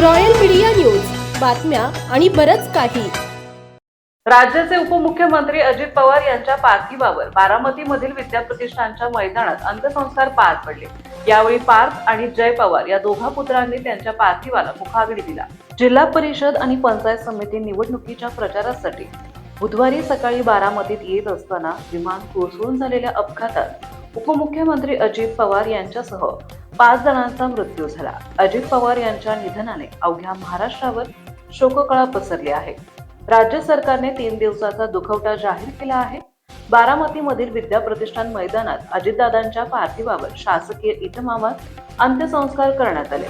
Royal media news. बातम्या आणि बरच काही. राज्याचे उपमुख्यमंत्री अजित पवार यांच्या पार्थिवावर बारामतीमधील विद्याप्रतिष्ठानच्या मैदानात अंत्यसंस्कार पार पडले. यावेळी पार्थ आणि जय पवार या दोघा पुत्रांनी त्यांच्या पार्थिवाला मुखाग्नी दिला. जिल्हा परिषद आणि पंचायत समिती निवडणुकीच्या प्रचारासाठी बुधवारी सकाळी बारामतीत येत असताना विमान कोसळून झालेल्या अपघातात उपमुख्यमंत्री अजित पवार यांच्यासह पाच जणांचा मृत्यू झाला. अजित पवार यांच्या निधनाने अवघ्या महाराष्ट्रावर शोककळा पसरली आहे. राज्य सरकारने तीन दिवसाचा दुखवटा जाहीर केला आहे. बारामतीमधील विद्या प्रतिष्ठान मैदानात अजितदादांच्या पार्थिवावर शासकीय इतमामात अंत्यसंस्कार करण्यात आले.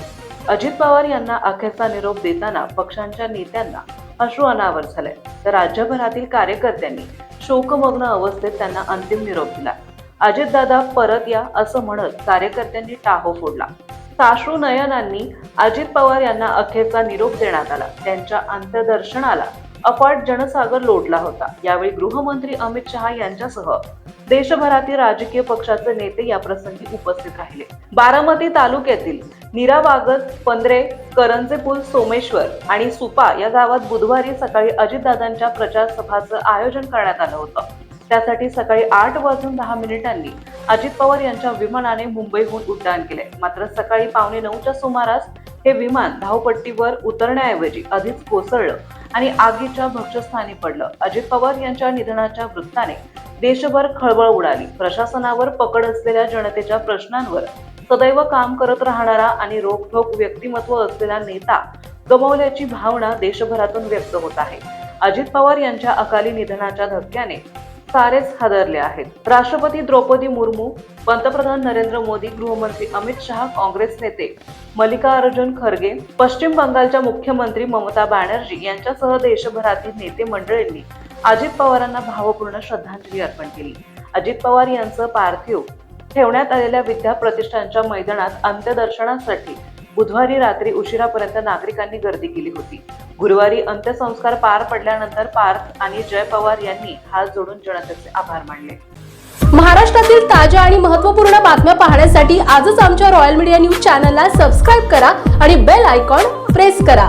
अजित पवार यांना अखेरचा निरोप देताना पक्षांच्या नेत्यांना अश्रू अनावर झाले. तर राज्यभरातील कार्यकर्त्यांनी शोकमग्न अवस्थेत त्यांना अंतिम निरोप दिला. अजितदादा परत या असं म्हणत कार्यकर्त्यांनी टाहो फोडला. साश्रू नयनांनी अजित पवार यांना अखेरचा निरोप देण्यात आला. त्यांच्या अंत्यदर्शनाला अफाट जनसागर लोटला होता. यावेळी गृहमंत्री अमित शहा यांच्यासह देशभरातील राजकीय पक्षाचे नेते या प्रसंगी उपस्थित राहिले. बारामती तालुक्यातील निरावागत पंधरे करंजे पूल सोमेश्वर आणि सुपा या गावात बुधवारी सकाळी अजितदादांच्या प्रचार सभाचं आयोजन करण्यात आलं होतं. त्यासाठी सकाळी आठ वाजून दहा मिनिटांनी अजित पवार यांच्या विमानाने मुंबईहून उड्डाण केले. मात्र सकाळी पावणे नऊच्या सुमारास हे विमान धावपट्टीवर उतरण्याऐवजी आधीच कोसळलं आणि आगीच्या भक्षस्थानी पडलं. अजित पवार यांच्या निधनाच्या वृत्ताने देशभर खळबळ उडाली. प्रशासनावर पकड असलेल्या जनतेच्या प्रश्नांवर सदैव काम करत राहणारा आणि रोखोक व्यक्तिमत्व असलेला नेता गमावल्याची भावना देशभरातून व्यक्त होत आहे. अजित पवार यांच्या अकाली निधनाच्या धक्क्याने सारेच हादरले आहेत. राष्ट्रपती द्रौपदी मुर्मू पंतप्रधान नरेंद्र मोदी गृहमंत्री अमित शहा काँग्रेस नेते मल्लिकार्जुन खरगे पश्चिम बंगालच्या मुख्यमंत्री ममता बॅनर्जी यांच्यासह देशभरातील नेते मंडळींनी अजित पवारांना भावपूर्ण श्रद्धांजली अर्पण केली. अजित पवार यांचं पार्थिव ठेवण्यात आलेल्या विद्या प्रतिष्ठानच्या मैदानात अंत्यदर्शनासाठी बुधवारी रात्री उशिरापर्यंत नागरिकांनी गर्दी केली होती. गुरुवारी अंत्यसंस्कार पार पडल्यानंतर पार्थ आणि जय पवार यांनी हात जोडून जनतेचे आभार मानले. महाराष्ट्रातील ताज्या आणि महत्त्वपूर्ण बातम्या पाहण्यासाठी आजच आमच्या रॉयल मीडिया न्यूज चॅनलला सबस्क्राईब करा आणि बेल आयकॉन प्रेस करा.